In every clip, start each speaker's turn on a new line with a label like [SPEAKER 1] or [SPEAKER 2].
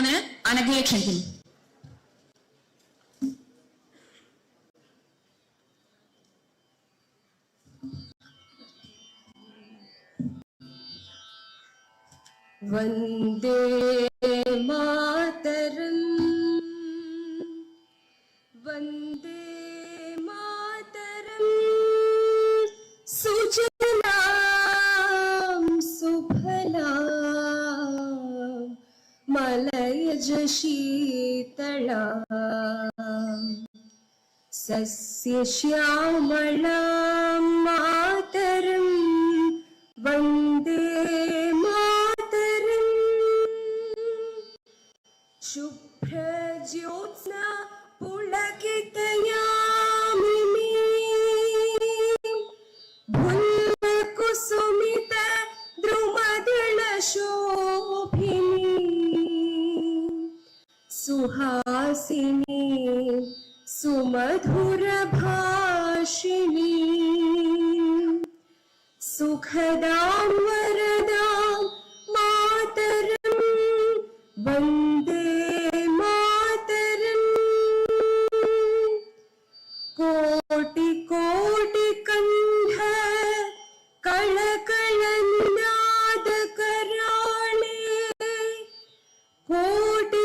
[SPEAKER 1] സംസാരിക്കുന്നതിന് അനഘയെ
[SPEAKER 2] വന്ദേ മാതരം. मलयज शीतळा सस्यश्यामलां सुमधुरभाषिणी सुखदां वरदां मातरं वंदे मातरम् कोटिकोटिकण्ठ कळकळनिनादकराळे कोटि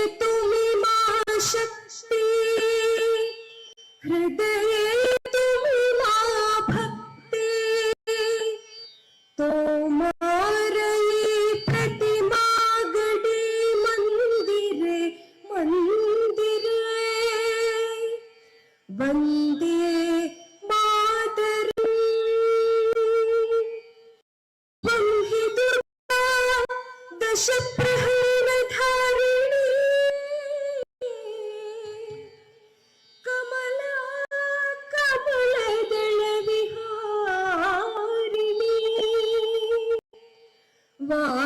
[SPEAKER 2] वंदे मातरम्। त्वं हि दुर्गा दशप्रहरधारिणी। कमला वाणी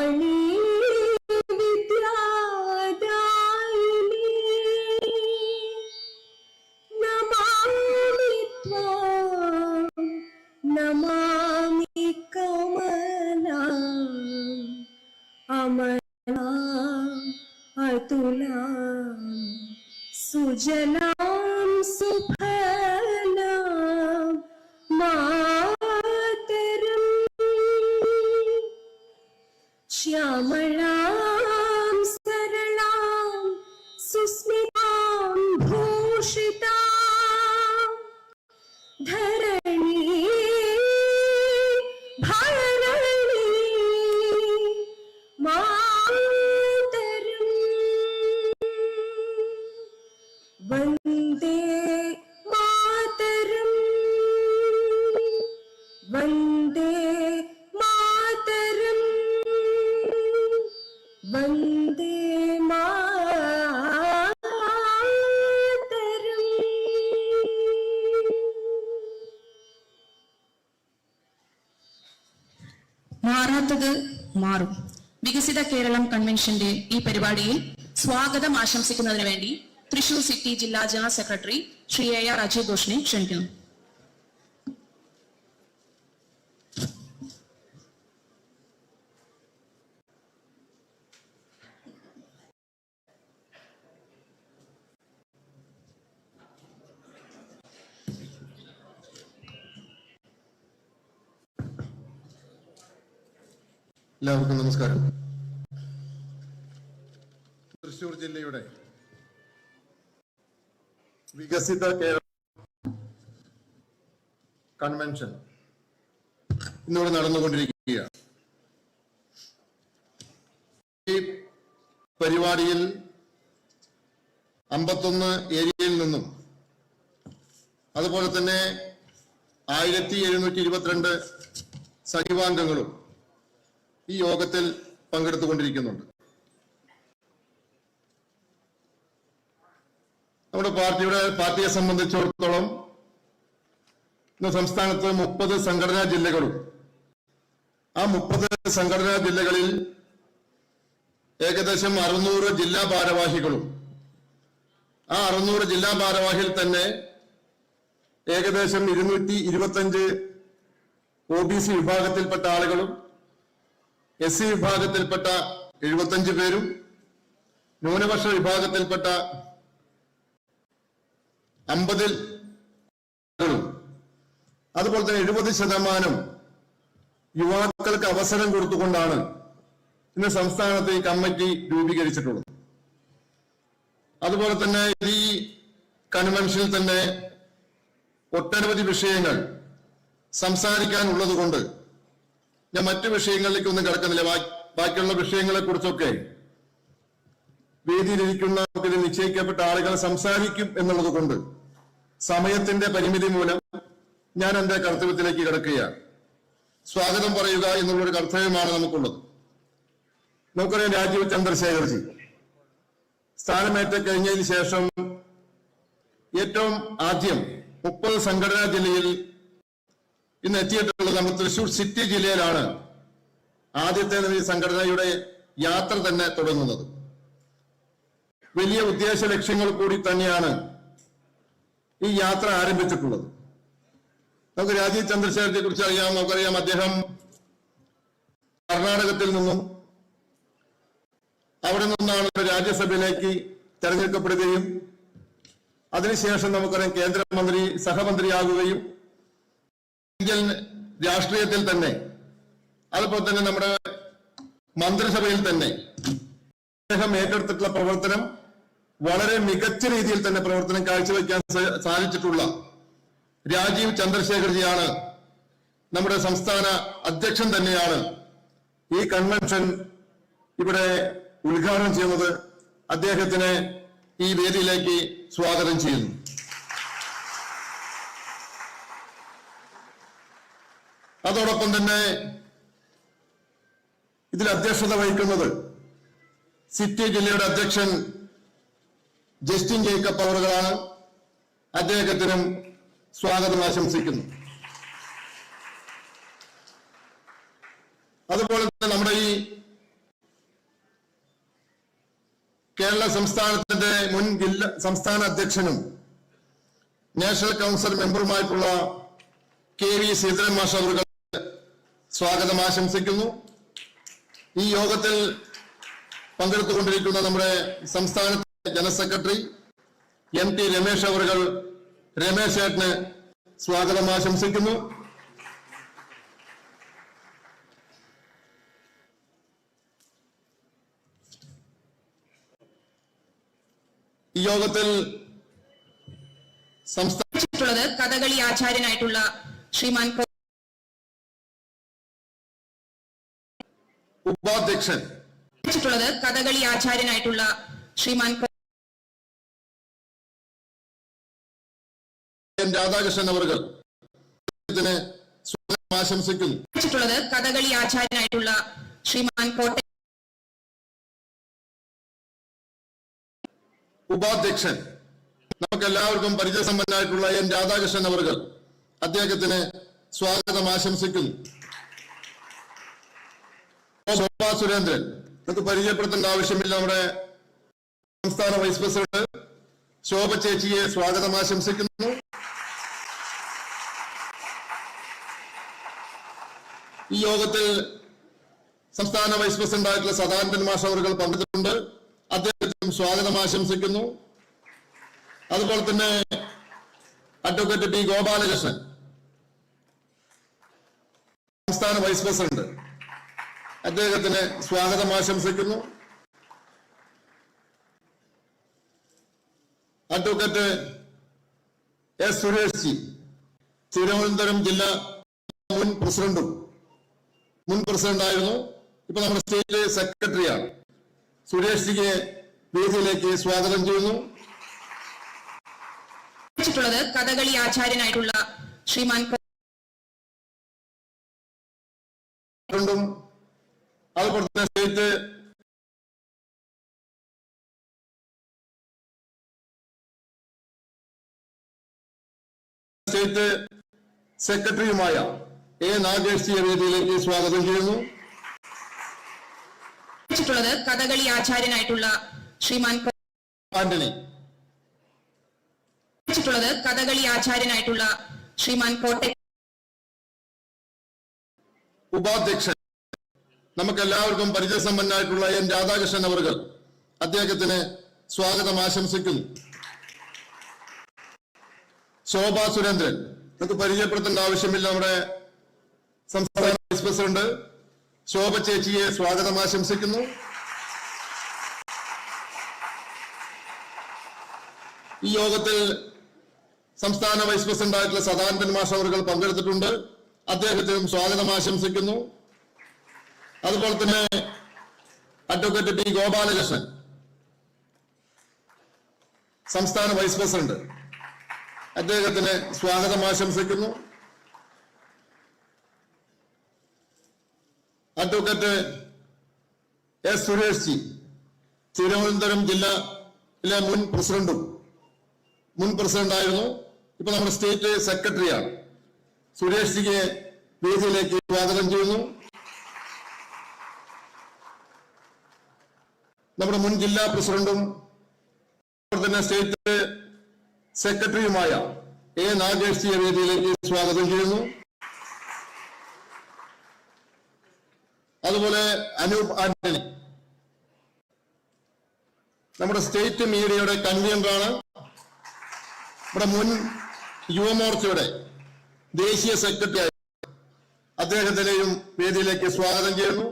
[SPEAKER 1] മാറാത്തത് മാറും. വികസിത കേരളം കൺവെൻഷന്റെ ഈ പരിപാടിയിൽ സ്വാഗതം ആശംസിക്കുന്നതിന് വേണ്ടി തൃശൂർ സിറ്റി ജില്ലാ general secretary Shri A R Ajay ഘോഷിനെ ക്ഷണിക്കുന്നു.
[SPEAKER 3] എല്ലാവർക്കും നമസ്കാരം. തൃശൂർ ജില്ലയുടെ വികസിത കേരള കൺവെൻഷൻ ഇന്നിവിടെ നടന്നുകൊണ്ടിരിക്കുകയാണ്. ഈ പരിപാടിയിൽ അമ്പത്തൊന്ന് ഏരിയയിൽ നിന്നും അതുപോലെ തന്നെ ആയിരത്തി എഴുന്നൂറ്റി ഇരുപത്തിരണ്ട് സജീവാംഗങ്ങളും ഈ യോഗത്തിൽ പങ്കെടുത്തുകൊണ്ടിരിക്കുന്നുണ്ട്. നമ്മുടെ പാർട്ടിയുടെ പാർട്ടിയെ സംബന്ധിച്ചിടത്തോളം ഇന്ന് സംസ്ഥാനത്ത് മുപ്പത് സംഘടനാ ജില്ലകളും ആ മുപ്പത് സംഘടനാ ജില്ലകളിൽ ഏകദേശം അറുന്നൂറ് ജില്ലാ ഭാരവാഹികളും ആ അറുന്നൂറ് ജില്ലാ ഭാരവാഹിയിൽ തന്നെ ഏകദേശം ഇരുന്നൂറ്റി ഇരുപത്തഞ്ച് ഒ ബി സി വിഭാഗത്തിൽപ്പെട്ട ആളുകളും എസ് സി വിഭാഗത്തിൽപ്പെട്ട എഴുപത്തഞ്ച് പേരും ന്യൂനപക്ഷ വിഭാഗത്തിൽപ്പെട്ട അമ്പതിൽ അതുപോലെ തന്നെ എഴുപത് ശതമാനം യുവാക്കൾക്ക് അവസരം കൊടുത്തുകൊണ്ടാണ് ഇന്ന് സംസ്ഥാനത്ത് ഈ കമ്മിറ്റി രൂപീകരിച്ചിട്ടുള്ളത്. അതുപോലെ തന്നെ ഈ കൺവെൻഷനിൽ തന്നെ ഒട്ടനവധി വിഷയങ്ങൾ സംസാരിക്കാനുള്ളത് കൊണ്ട് ഞാൻ മറ്റു വിഷയങ്ങളിലേക്ക് ഒന്നും കിടക്കുന്നില്ല ബാക്കിയുള്ള വിഷയങ്ങളെ കുറിച്ചൊക്കെ വേദിയിലിരിക്കുന്ന നിശ്ചയിക്കപ്പെട്ട ആളുകൾ സംസാരിക്കും എന്നുള്ളത് കൊണ്ട് സമയത്തിന്റെ പരിമിതി മൂലം ഞാൻ എന്റെ കർത്തവ്യത്തിലേക്ക് കിടക്കുകയാണ്. സ്വാഗതം പറയുക എന്നുള്ളൊരു കർത്തവ്യമാണ് നമുക്കുള്ളത്. നമുക്കറിയാം രാജീവ് ചന്ദ്രശേഖർജി. സ്ഥാനമേറ്റ കഴിഞ്ഞതിന് ശേഷം ഏറ്റവും ആദ്യം മുപ്പത് സംഘടനാ ജില്ലയിൽ ഇന്ന് എത്തിയിട്ടുള്ളത് നമ്മൾ തൃശൂർ സിറ്റി ജില്ലയിലാണ് ആദ്യത്തെ സംഘടനയുടെ യാത്ര തന്നെ തുടങ്ങുന്നത്. വലിയ ഉദ്ദേശ ലക്ഷ്യങ്ങൾ കൂടി തന്നെയാണ് ഈ യാത്ര ആരംഭിച്ചിട്ടുള്ളത്. നമുക്ക് രാജീവ് ചന്ദ്രശേഖരത്തെ കുറിച്ച് അറിയാം നമുക്കറിയാം അദ്ദേഹം കർണാടകത്തിൽ നിന്നും അവിടെ നിന്നാണ് രാജ്യസഭയിലേക്ക് തെരഞ്ഞെടുക്കപ്പെടുകയും അതിനുശേഷം നമുക്കറിയാം കേന്ദ്രമന്ത്രി സഹമന്ത്രിയാകുകയും രാഷ്ട്രീയത്തിൽ തന്നെ അതുപോലെ തന്നെ നമ്മുടെ മന്ത്രിസഭയിൽ തന്നെ അദ്ദേഹം ഏറ്റെടുത്തിട്ടുള്ള പ്രവർത്തനം വളരെ മികച്ച രീതിയിൽ തന്നെ പ്രവർത്തനം കാഴ്ചവെക്കാൻ സാധിച്ചിട്ടുള്ള രാജീവ് ചന്ദ്രശേഖർജിയാണ് നമ്മുടെ സംസ്ഥാന അധ്യക്ഷൻ തന്നെയാണ്. ഈ കൺവെൻഷൻ ഇവിടെ ഉദ്ഘാടനം ചെയ്യുന്നത് അദ്ദേഹത്തിന് ഈ വേദിയിലേക്ക് സ്വാഗതം ചെയ്യുന്നു. അതോടൊപ്പം തന്നെ ഇതിൽ അധ്യക്ഷത വഹിക്കുന്നത് സിറ്റി ജില്ലയുടെ അധ്യക്ഷൻ ജസ്റ്റിൻ ജേക്കബ് അവറുകളാണ്. അദ്ദേഹത്തിനും സ്വാഗതം ആശംസിക്കുന്നു. അതുപോലെ തന്നെ നമ്മുടെ ഈ കേരള സംസ്ഥാനത്തിന്റെ മുൻ ജില്ല സംസ്ഥാന അധ്യക്ഷനും നാഷണൽ കൗൺസിൽ മെമ്പറുമായിട്ടുള്ള കെ വി ശ്രീധരൻ മാഷ് അവർക്ക് സ്വാഗതം ആശംസിക്കുന്നു. ഈ യോഗത്തിൽ പങ്കെടുത്തുകൊണ്ടിരിക്കുന്ന നമ്മുടെ സംസ്ഥാനത്തെ general secretary M T Ramesh അവർ രമേശ് ഏട്ടന് സ്വാഗതം ആശംസിക്കുന്നു. ഈ യോഗത്തിൽ സംസ്ഥാന ിട്ടുള്ളത്
[SPEAKER 1] കഥകളി ആചാര്യനായിട്ടുള്ള ശ്രീമാൻ
[SPEAKER 3] ഉപാധ്യക്ഷൻ.
[SPEAKER 1] കഥകളി ആചാര്യനായിട്ടുള്ള ശ്രീമാൻ
[SPEAKER 3] എൻ രാധാകൃഷ്ണൻ അവർ ആശംസിക്കുന്നു
[SPEAKER 1] കഥകളി ആചാര്യനായിട്ടുള്ള ശ്രീമാൻ കോട്ടയം
[SPEAKER 3] ഉപാധ്യക്ഷൻ. നമുക്ക് എല്ലാവർക്കും പരിചയസമ്പന്നായിട്ടുള്ള എൻ രാധാകൃഷ്ണൻ അവർ അദ്ദേഹത്തിന് സ്വാഗതം ആശംസിക്കുന്നു ശോഭാ സുരേന്ദ്രൻ. നമുക്ക് പരിചയപ്പെടുത്തേണ്ട ആവശ്യമില്ല നമ്മുടെ സംസ്ഥാന വൈസ് പ്രസിഡന്റ്. ശോഭ ചേച്ചിയെ സ്വാഗതം ആശംസിക്കുന്നു. ഈ യോഗത്തിൽ സംസ്ഥാന വൈസ് പ്രസിഡന്റ് ആയിട്ടുള്ള സദാനന്ദൻ മാഷ് അവർ പങ്കെടുത്തിട്ടുണ്ട്. അദ്ദേഹത്തിനും സ്വാഗതം ആശംസിക്കുന്നു. അതുപോലെ തന്നെ അഡ്വക്കേറ്റ് ടി ഗോപാലകൃഷ്ണൻ സംസ്ഥാന വൈസ് പ്രസിഡന്റ്. അദ്ദേഹത്തിന് സ്വാഗതം ആശംസിക്കുന്നു. അഡ്വക്കേറ്റ് എസ് സുരേഷ് ജി തിരുവനന്തപുരം ജില്ലാ മുൻ പ്രസിഡന്റും മുൻ പ്രസിഡന്റായിരുന്നു. ഇപ്പൊ നമ്മുടെ സ്റ്റേറ്റ് സെക്രട്ടറിയാണ്. സുരേഷ് ജിയെ വേദിയിലേക്ക് സ്വാഗതം ചെയ്യുന്നു.
[SPEAKER 1] കഥകളി ആചാര്യനായിട്ടുള്ള ശ്രീമാൻ
[SPEAKER 3] അതുപോലെ തന്നെ സ്റ്റേറ്റ് സ്റ്റേറ്റ് സെക്രട്ടറിയുമായ എ. നാഗേഷ് വേദിയിലേക്ക് സ്വാഗതം ചെയ്യുന്നു.
[SPEAKER 1] കഥകളി ആചാര്യനായിട്ടുള്ള ശ്രീമാൻ
[SPEAKER 3] ആന്റണി.
[SPEAKER 1] കഥകളി ആചാര്യനായിട്ടുള്ള ശ്രീമാൻ കോട്ടെ
[SPEAKER 3] ഉപാധ്യക്ഷൻ. നമുക്കെല്ലാവർക്കും പരിചയസമ്പന്നായിട്ടുള്ള എൻ രാധാകൃഷ്ണൻ അവർകൾ അദ്ദേഹത്തിന് സ്വാഗതം ആശംസിക്കുന്നു. ശോഭ സുരേന്ദ്രൻ നമുക്ക് പരിചയപ്പെടുത്തേണ്ട ആവശ്യമില്ല. നമ്മുടെ സംസ്ഥാന വൈസ് പ്രസിഡന്റ് ശോഭ ചേച്ചിയെ സ്വാഗതം ആശംസിക്കുന്നു. ഈ യോഗത്തിൽ സംസ്ഥാന വൈസ് പ്രസിഡന്റ് ആയിട്ടുള്ള സദാനന്ദൻ മാഷ് അവർ പങ്കെടുത്തിട്ടുണ്ട്. അദ്ദേഹത്തിനും സ്വാഗതം ആശംസിക്കുന്നു. അതുപോലെ തന്നെ അഡ്വക്കേറ്റ് ടി ഗോപാലകൃഷ്ണൻ സംസ്ഥാന വൈസ് പ്രസിഡന്റ് അദ്ദേഹത്തിന് സ്വാഗതം ആശംസിക്കുന്നു. അഡ്വക്കേറ്റ് എസ് സുരേഷ് ജി തിരുവനന്തപുരം ജില്ലയിലെ മുൻ പ്രസിഡന്റും മുൻ പ്രസിഡന്റായിരുന്നു ഇപ്പൊ നമ്മുടെ സ്റ്റേറ്റ് സെക്രട്ടറിയാണ് സുരേഷ് ജിക്ക് വേദിയിലേക്ക് സ്വാഗതം ചെയ്യുന്നു. നമ്മുടെ മുൻ ജില്ലാ പ്രസിഡന്റും തന്നെ സ്റ്റേറ്റ് സെക്രട്ടറിയുമായ എ നാഗേഷ് സിയെ വേദിയിലേക്ക് സ്വാഗതം ചെയ്യുന്നു. അതുപോലെ അനൂപ് ആന്റണി. നമ്മുടെ സ്റ്റേറ്റ് മീഡിയയുടെ കൺവീനറാണ്. നമ്മുടെ മുൻ യുവമോർച്ചയുടെ ദേശീയ സെക്രട്ടറി അദ്ദേഹത്തിനെയും വേദിയിലേക്ക് സ്വാഗതം ചെയ്യുന്നു.